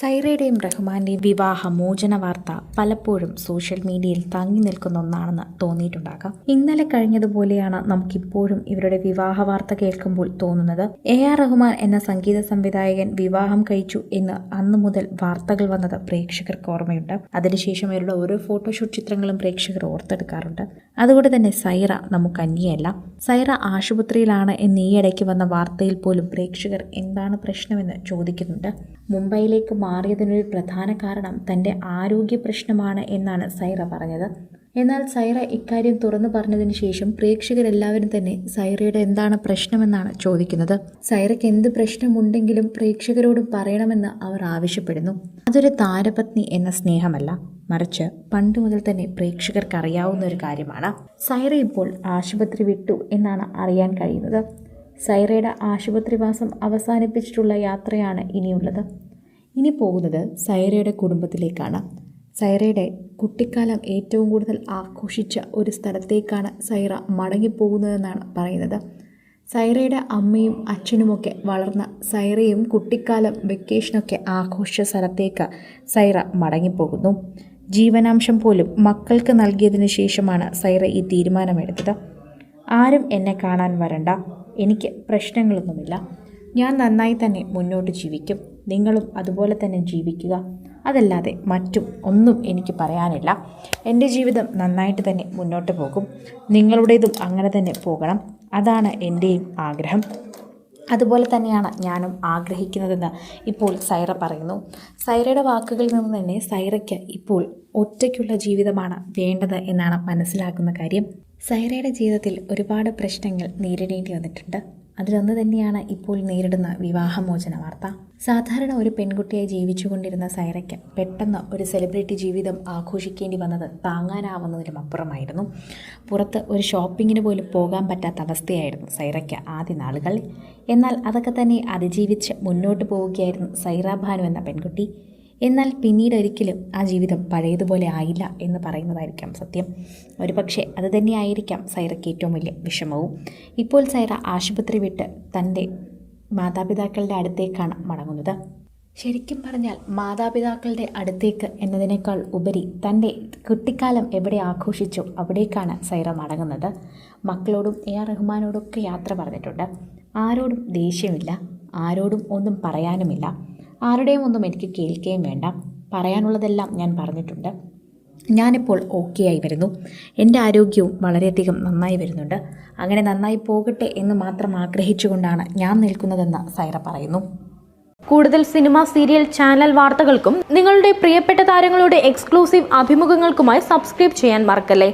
സൈറയുടെയും റഹ്മാന്റെയും വിവാഹ മോചന വാർത്ത പലപ്പോഴും സോഷ്യൽ മീഡിയയിൽ തങ്ങി നിൽക്കുന്ന ഒന്നാണെന്ന് തോന്നിയിട്ടുണ്ടാകാം. ഇന്നലെ കഴിഞ്ഞതുപോലെയാണ് നമുക്കിപ്പോഴും ഇവരുടെ വിവാഹ വാർത്ത കേൾക്കുമ്പോൾ തോന്നുന്നത്. എ ആർ റഹ്മാൻ എന്ന സംഗീത സംവിധായകൻ വിവാഹം കഴിച്ചു എന്ന് അന്നു മുതൽ വാർത്തകൾ വന്നത് പ്രേക്ഷകർക്ക് ഓർമ്മയുണ്ട്. അതിനുശേഷം ഇവരുടെ ഓരോ ഫോട്ടോഷൂട്ട് ചിത്രങ്ങളും പ്രേക്ഷകർ ഓർത്തെടുക്കാറുണ്ട്. അതുകൊണ്ട് തന്നെ സൈറ നമുക്ക് അന്യയല്ല. സൈറ ആശുപത്രിയിലാണ് എന്ന് ഇടയ്ക്ക് വന്ന വാർത്തയിൽ പോലും പ്രേക്ഷകർ എന്താണ് പ്രശ്നമെന്ന് ചോദിക്കുന്നുണ്ട്. മുംബൈയിലേക്ക് മാറിയതിനൊരു പ്രധാന കാരണം തന്റെ ആരോഗ്യ പ്രശ്നമാണ് എന്നാണ് സൈറ പറഞ്ഞത്. എന്നാൽ സൈറ ഇക്കാര്യം തുറന്നു പറഞ്ഞതിന് ശേഷം പ്രേക്ഷകരെല്ലാവരും തന്നെ സൈറയുടെ എന്താണ് പ്രശ്നമെന്നാണ് ചോദിക്കുന്നത്. സൈറയ്ക്ക് എന്ത് പ്രശ്നമുണ്ടെങ്കിലും പ്രേക്ഷകരോട് പറയണമെന്ന് അവർ ആവശ്യപ്പെടുന്നു. അതൊരു താരപത്നി എന്ന സ്നേഹമല്ല. മറിച്ച് പണ്ട് മുതൽ തന്നെ പ്രേക്ഷകർക്ക് അറിയാവുന്ന ഒരു കാര്യമാണ്. സൈറ ഇപ്പോൾ ആശുപത്രി വിട്ടു എന്നാണ് അറിയാൻ കഴിയുന്നത്. സൈറയുടെ ആശുപത്രിവാസം അവസാനിപ്പിച്ചിട്ടുള്ള യാത്രയാണ് ഇനിയുള്ളത്. ഇനി പോകുന്നത് സൈറയുടെ കുടുംബത്തിലേക്കാണ്. സൈറയുടെ കുട്ടിക്കാലം ഏറ്റവും കൂടുതൽ ആഘോഷിച്ച ഒരു സ്ഥലത്തേക്കാണ് സൈറ മടങ്ങിപ്പോകുന്നതെന്നാണ് പറയുന്നത്. സൈറയുടെ അമ്മയും അച്ഛനുമൊക്കെ വളർന്ന സൈറയും കുട്ടിക്കാലം വെക്കേഷനൊക്കെ ആഘോഷിച്ച സ്ഥലത്തേക്ക് സൈറ മടങ്ങിപ്പോകുന്നു. ജീവനാംശം പോലും മക്കൾക്ക് നൽകിയതിന് ശേഷമാണ് സൈറ ഈ തീരുമാനമെടുത്തത്. ആരും എന്നെ കാണാൻ വരണ്ട. എനിക്ക് പ്രശ്നങ്ങളൊന്നുമില്ല. ഞാൻ നന്നായി തന്നെ മുന്നോട്ട് ജീവിക്കും. നിങ്ങളും അതുപോലെ തന്നെ ജീവിക്കുക. അതല്ലാതെ മറ്റും ഒന്നും എനിക്ക് പറയാനില്ല. എന്റെ ജീവിതം നന്നായിട്ട് തന്നെ മുന്നോട്ട് പോകും. നിങ്ങളുടേതും അങ്ങനെ തന്നെ പോകണം. അതാണ് എന്റെയും ആഗ്രഹം. അതുപോലെ തന്നെയാണ് ഞാനും ആഗ്രഹിക്കുന്നതെന്ന് ഇപ്പോൾ സൈറ പറയുന്നു. സൈറയുടെ വാക്കുകളിൽ നിന്ന് തന്നെ സൈറയ്ക്ക് ഇപ്പോൾ ഒറ്റയ്ക്കുള്ള ജീവിതമാണ് വേണ്ടത് എന്നാണ് മനസ്സിലാക്കുന്ന കാര്യം. സൈറയുടെ ജീവിതത്തിൽ ഒരുപാട് പ്രശ്നങ്ങൾ നേരിടേണ്ടി വന്നിട്ടുണ്ട്. അതിലൊന്ന് തന്നെയാണ് ഇപ്പോൾ നേരിടുന്ന വിവാഹമോചന വാർത്ത. സാധാരണ ഒരു പെൺകുട്ടിയായി ജീവിച്ചുകൊണ്ടിരുന്ന സൈറയ്ക്ക് പെട്ടെന്ന് ഒരു സെലിബ്രിറ്റി ജീവിതം ആഘോഷിക്കേണ്ടി വന്നത് താങ്ങാനാവുന്നതിലും അപ്പുറമായിരുന്നു. പുറത്ത് ഒരു ഷോപ്പിങ്ങിന് പോലും പോകാൻ പറ്റാത്ത അവസ്ഥയായിരുന്നു സൈറയ്ക്ക് ആദ്യ നാളുകൾ എന്നാൽ അതൊക്കെ തന്നെ അതിജീവിച്ച് മുന്നോട്ട് പോവുകയായിരുന്നു സൈറ ഭാനു എന്ന പെൺകുട്ടി. എന്നാൽ പിന്നീട് ഒരിക്കലും ആ ജീവിതം പഴയതുപോലെ ആയില്ല എന്ന് പറയുന്നതായിരിക്കാം സത്യം. ഒരു പക്ഷേ അത് തന്നെയായിരിക്കാം സൈറയ്ക്ക് ഏറ്റവും വലിയ വിഷമവും. ഇപ്പോൾ സൈറ ആശുപത്രി വിട്ട് തന്റെ മാതാപിതാക്കളുടെ അടുത്തേക്കാണ് മടങ്ങുന്നത്. ശരിക്കും പറഞ്ഞാൽ മാതാപിതാക്കളുടെ അടുത്തേക്ക് എന്നതിനേക്കാൾ ഉപരി തന്റെ കുട്ടിക്കാലം എവിടെ ആഘോഷിച്ചോ അവിടേക്കാണ് സൈറ മടങ്ങുന്നത്. മക്കളോടും എ ആർ റഹ്മാനോടൊക്കെ യാത്ര പറഞ്ഞിട്ടുണ്ട്. ആരോടും ദേഷ്യമില്ല ആരോടും ഒന്നും പറയാനുമില്ല. ആരുടെയും ഒന്നും എനിക്ക് കേൾക്കുകയും വേണ്ട. പറയാനുള്ളതെല്ലാം ഞാൻ പറഞ്ഞിട്ടുണ്ട്. ഞാനിപ്പോൾ ഓക്കെ ആയി വരുന്നു. എന്റെ ആരോഗ്യവും വളരെയധികം നന്നായി വരുന്നുണ്ട്. അങ്ങനെ നന്നായി പോകട്ടെ എന്ന് മാത്രം ആഗ്രഹിച്ചുകൊണ്ടാണ് ഞാൻ നിൽക്കുന്നതെന്ന് സൈറ പറയുന്നു. കൂടുതൽ സിനിമ സീരിയൽ ചാനൽ വാർത്തകൾക്കും നിങ്ങളുടെ പ്രിയപ്പെട്ട താരങ്ങളുടെ എക്സ്ക്ലൂസീവ് അഭിമുഖങ്ങൾക്കുമായി സബ്സ്ക്രൈബ് ചെയ്യാൻ മറക്കല്ലേ?